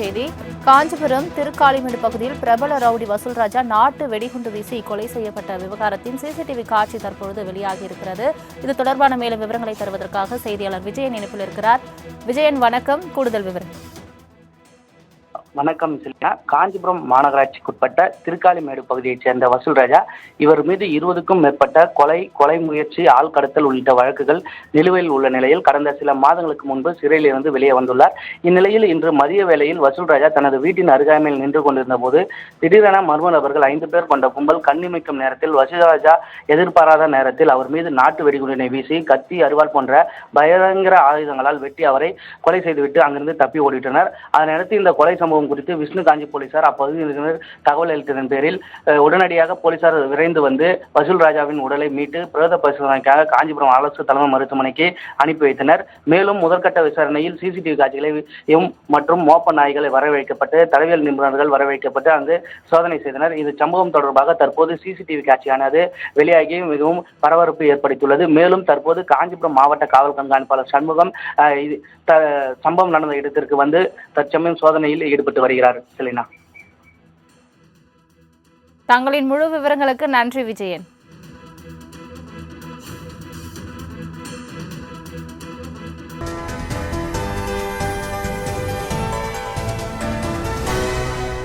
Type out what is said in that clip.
செய்தி. காஞ்சிபுரம் திருக்காளிமேடு பகுதியில் பிரபல ரவுடி வசூல்ராஜா நாட்டு வெடிகுண்டு வீசி கொலை செய்யப்பட்ட விவகாரத்தின் சிசிடிவி காட்சி தற்பொழுது வெளியாகியிருக்கிறது. இது தொடர்பான மேலும் விவரங்களை தருவதற்காக செய்தியாளர் விஜயன் இணைப்பில் இருக்கிறார். விஜயன் வணக்கம். கூடுதல் விவரம் வணக்கம் சிலியா காஞ்சிபுரம் மாநகராட்சிக்குட்பட்ட திருக்காலிமேடு பகுதியைச் சேர்ந்த வசூல் ராஜா இவர் மீது இருபதுக்கும் மேற்பட்ட கொலை கொலை முயற்சி ஆள் கடத்தல் உள்ளிட்ட வழக்குகள் நிலுவையில் உள்ள நிலையில் கடந்த சில மாதங்களுக்கு முன்பு சிறையில் இருந்து வெளியே வந்துள்ளார். இந்நிலையில் இன்று மதிய வேளையில் வசூல் ராஜா தனது வீட்டின் அருகாமையில் நின்று கொண்டிருந்த போது திடீரென மர்ம நபர்கள் ஐந்து பேர் கொண்ட கும்பல் கண்ணிமைக்கும் நேரத்தில் வசூல் ராஜா எதிர்பாராத நேரத்தில் அவர் மீது நாட்டு வெடிகுண்டினை வீசி கத்தி அருவாள் போன்ற பயங்கர ஆயுதங்களால் வெட்டி அவரை கொலை செய்துவிட்டு அங்கிருந்து தப்பி ஓடிவிட்டனர். அதனையடுத்து இந்த கொலை சம்பவம் குறித்து விஷ்ணு காஞ்சி போலீசார் அப்பகுதியில் தகவல் அளித்ததன் பேரில் உடனடியாக போலீசார் விரைந்து வந்து வசூல் ராஜாவின் உடலை மீட்டு பிரேத பரிசோதனைக்காக காஞ்சிபுரம் அரசு தலைமை மருத்துவமனைக்கு அனுப்பி வைத்தனர். மேலும் முதற்கட்ட விசாரணையில் சிசிடிவி காட்சிகளையும் மற்றும் மோப்ப நாய்களை வரவழைக்கப்பட்டு தடவியல் நிபுணர்கள் வரவழைக்கப்பட்டு அங்கு சோதனை செய்தனர். இது சம்பவம் தொடர்பாக தற்போது சிசிடிவி காட்சியானது வெளியாகி மிகவும் பரபரப்பு ஏற்படுத்தியுள்ளது. மேலும் தற்போது காஞ்சிபுரம் மாவட்ட காவல் கண்காணிப்பாளர் சண்முகம் சம்பவம் நடந்த இடத்திற்கு வந்து தற்சமயம் சோதனையில் ஈடுபட்டு வருகிறார் செலினா. தங்களின் முழு விவரங்களுக்கு நன்றி விஜயன்.